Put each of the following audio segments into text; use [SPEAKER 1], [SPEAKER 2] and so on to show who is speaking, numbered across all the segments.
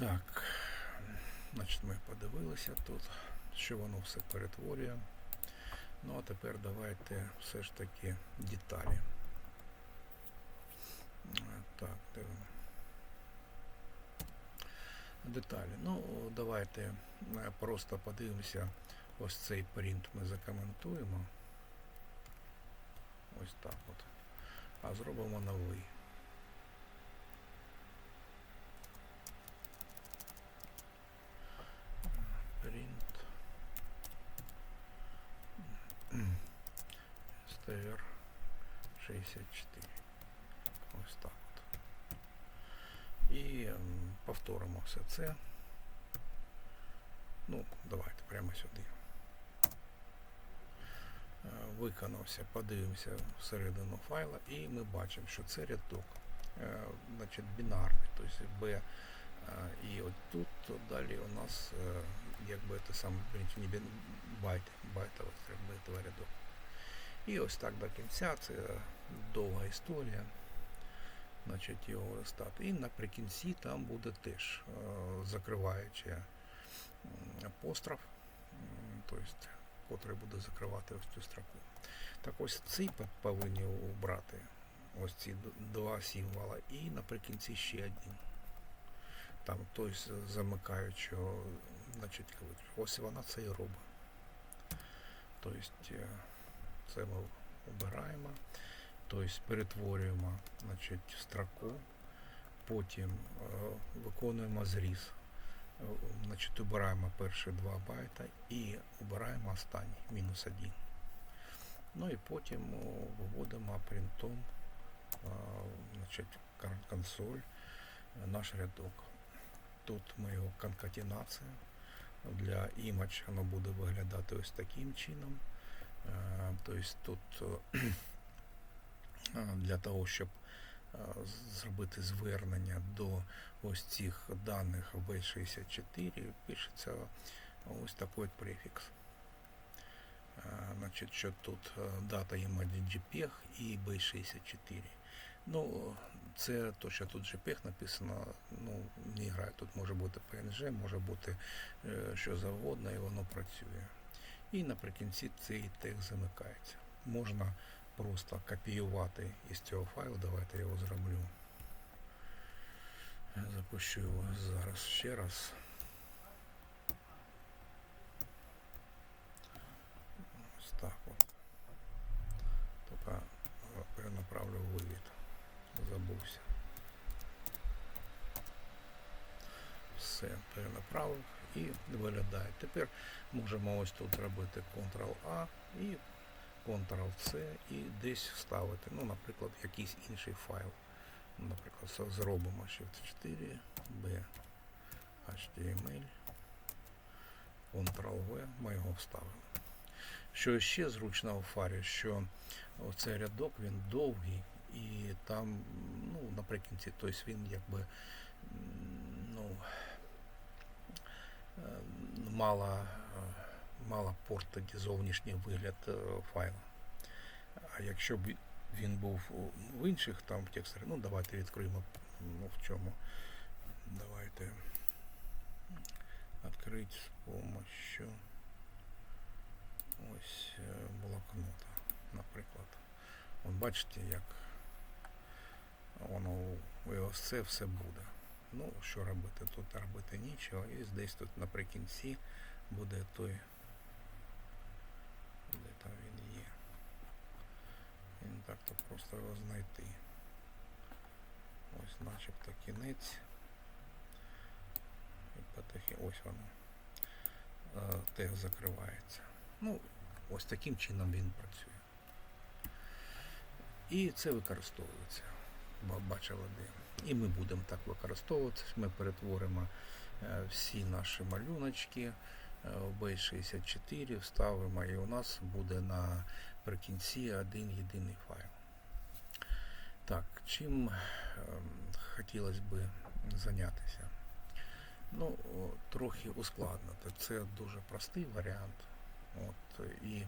[SPEAKER 1] Так, значить ми подивилися тут, що воно все перетворює. Ну а тепер давайте все ж таки деталі. Так, дивимо. Деталі. Ну, давайте е, просто подивимося. Ось цей принт ми закоментуємо. Ось так от. А зробимо новий. CR64. Ось так от. І ем, повторимо все це. Ну, давайте прямо сюди. Е, виконався, подивимося всередину файла і ми бачимо, що це рядок е, значить, бінарний, тобто B. Е, і от тут далі у нас якби це саме, не байт, байтовий рядок. І ось так до кінця, це довга історія. Значить, його листат. І наприкінці там буде теж е, закриваючи апостроф, тобто, котрий буде закривати ось цю строку. Так ось ці по- повинні убрати ось ці два символа і наприкінці ще один. Там той замикаючого, значить, ось вона це і робить. Тобто е, це ми обираємо, тобто перетворюємо значить, строку, потім е, виконуємо зріз. Е, Значить, обираємо перші два байта і обираємо останній, мінус один. Ну і потім о, виводимо принтом е, значить, консоль е, наш рядок. Тут ми його конкатенація. Для image воно буде виглядати ось таким чином. Е, Тобто тут е, е, для того, щоб зробити звернення до ось цих даних B64, пишеться ось такий префікс. Значить, що тут дата image JPEG і B64. Ну, це то, що тут JPEG написано, ну, не грає. Тут може бути PNG, може бути що завгодно, і воно працює. І наприкінці цей текст замикається. Можна просто копіювати із цього файлу. Давайте я його зроблю. Запущу його зараз ще раз. Ось так от. Тільки перенаправлю вивід. Забувся. Все, перенаправив і виглядає. Тепер можемо ось тут робити Ctrl-A і Ctrl-C і десь вставити, ну, наприклад, якийсь інший файл. Наприклад, зробимо Shift 4, B, HTML, Ctrl-V, ми його вставили. Що ще зручно у фарі, що оцей рядок він довгий і там, ну, наприкінці, тобто він якби ну, е, мало, е, мало портити зовнішній вигляд е, файла. А якщо б він був в інших там текстах, ну давайте відкриємо ну, в чому. Давайте відкрити з помощью ось е, блокнота, наприклад. От бачите, як воно у ось це все буде. Ну, що робити? Тут робити нічого. І десь тут наприкінці буде той, де там він є. І не так то просто його знайти. Ось начебто кінець. І потихи, ось воно. Е, Текст закривається. Ну, ось таким чином він працює. І це використовується. Ба- Бачили де. І ми будемо так використовувати. Ми перетворимо е, всі наші малюночки е, в B64, вставимо і у нас буде наприкінці один єдиний файл. Так, чим ем, хотілося б зайнятися? Ну, трохи ускладнити. Це дуже простий варіант. От, і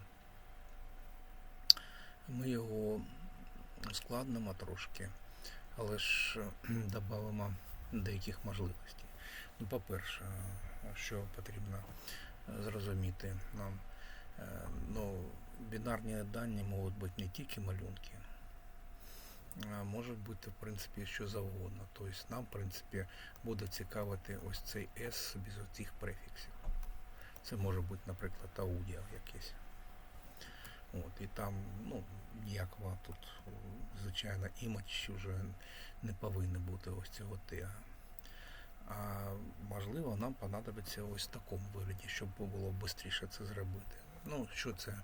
[SPEAKER 1] ми його ускладнимо трошки, але ж додамо деяких можливостей. Ну, по-перше, що потрібно е, зрозуміти нам, Е, ну, бінарні дані можуть бути не тільки малюнки, а можуть бути, в принципі, що завгодно. Тобто нам, в принципі, буде цікавити ось цей S без цих префіксів. Це може бути, наприклад, аудіо якесь. От, і там, ну, ніякого тут, звичайно, імідж вже не повинно бути ось цього тега. А можливо, нам понадобиться ось в такому вигляді, щоб було швидше це зробити. Ну, що це?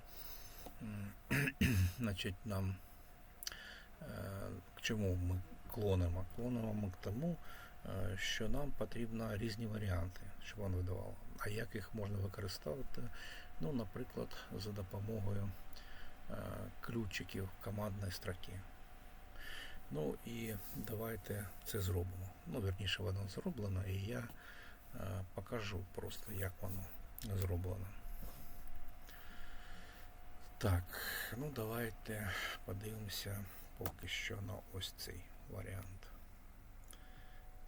[SPEAKER 1] Значить, нам е, к чому ми клонимо? Клонимо ми к тому, е, що нам потрібно різні варіанти, щоб він видавав. А як їх можна використовувати? Ну, наприклад, за допомогою ключиків командної строки. Ну і давайте це зробимо. Ну, верніше, воно зроблено, і я е, покажу просто, як воно зроблено. Так, ну давайте подивимося поки що на ось цей варіант.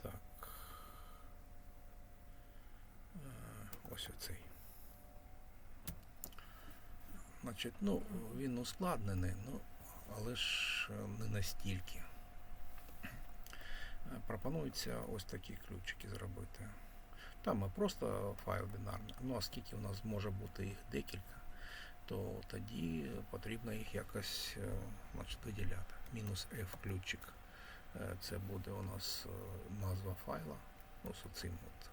[SPEAKER 1] Так. Е, Ось оцей. Значить, ну, він ускладнений, ну, але ж е, не настільки. Е, Пропонується ось такі ключики зробити. Там ми просто файл бінарний. Ну, оскільки у нас може бути їх декілька, то тоді потрібно їх якось е, значить, виділяти. Мінус F ключик. Е, Це буде у нас назва файла. Ну, оцим от.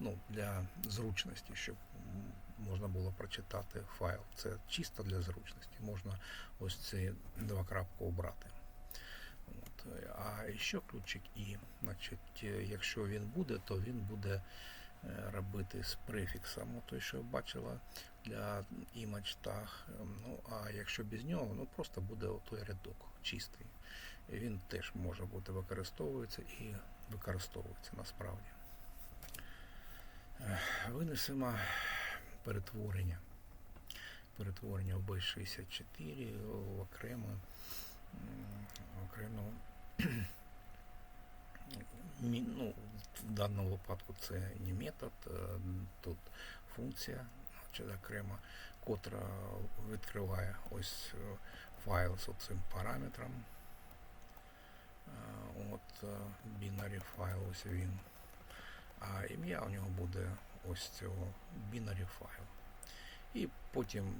[SPEAKER 1] Ну, для зручності, щоб можна було прочитати файл. Це чисто для зручності. Можна ось ці два крапки обрати. От. А ще ключик І. Значить, якщо він буде, то він буде е, робити з префіксом, той, що я бачила для image tag. Ем, Ну, а якщо без нього, ну просто буде той рядок чистий. Він теж може бути використовується і використовується насправді. Е, Винесемо перетворення. Перетворення в B64 в окремо, м, окремо ну, в даному випадку це не метод, тут функція чи окремо, котра відкриває ось е, файл з цим параметром. От е, binary файл, ось він. А ім'я у нього буде ось цього binary файл. І потім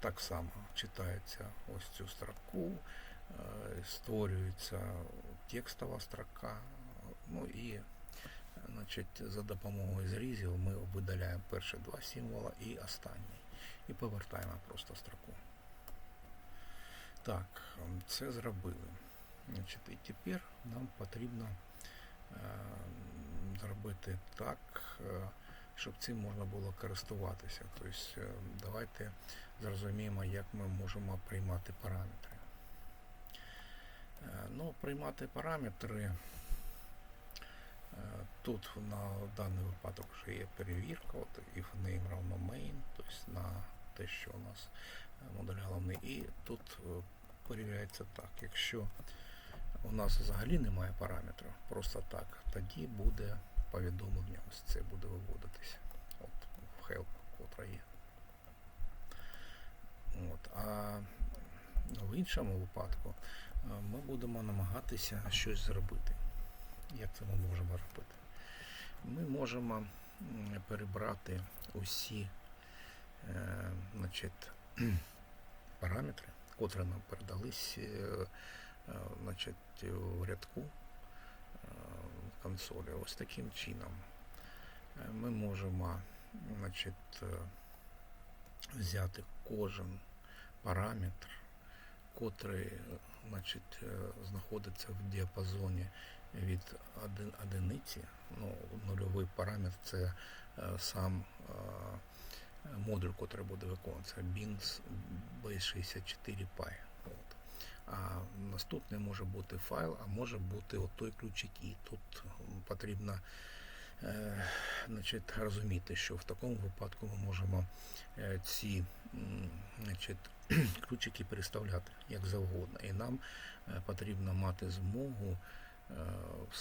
[SPEAKER 1] так само читається ось цю строку, е, створюється текстова строка. Ну і значить, за допомогою зрізів ми видаляємо перші два символа і останній. І повертаємо просто строку. Так, це зробили. Значить, і тепер нам потрібно е, зробити так, е, щоб цим можна було користуватися. Тобто е, давайте зрозуміємо, як ми можемо приймати параметри. Е, Ну, приймати параметри. е, Тут на даний випадок вже є перевірка, от if name равно main, тобто на те, що у нас модуль головний. І тут перевіряється так. Якщо у нас взагалі немає параметрів, просто так, тоді буде повідомлення, ось це буде виводитися. От help, котра є. От, а в іншому випадку е, ми будемо намагатися щось зробити. Як це ми можемо робити? Ми можемо перебрати усі е, значить, параметри, котрі нам передались е, е, значить, в рядку консолі. Ось таким чином Е, ми можемо значить, е, взяти кожен параметр, котрий значить, е, знаходиться в діапазоні від одиниці. Ну, нульовий параметр це сам модуль, який буде виконуватися, BINS B64 Pi. Наступний може бути файл, а може бути от той ключик і. Тут потрібно е, значить, розуміти, що в такому випадку ми можемо е, ці значить, ключики переставляти як завгодно. І нам е, потрібно мати змогу все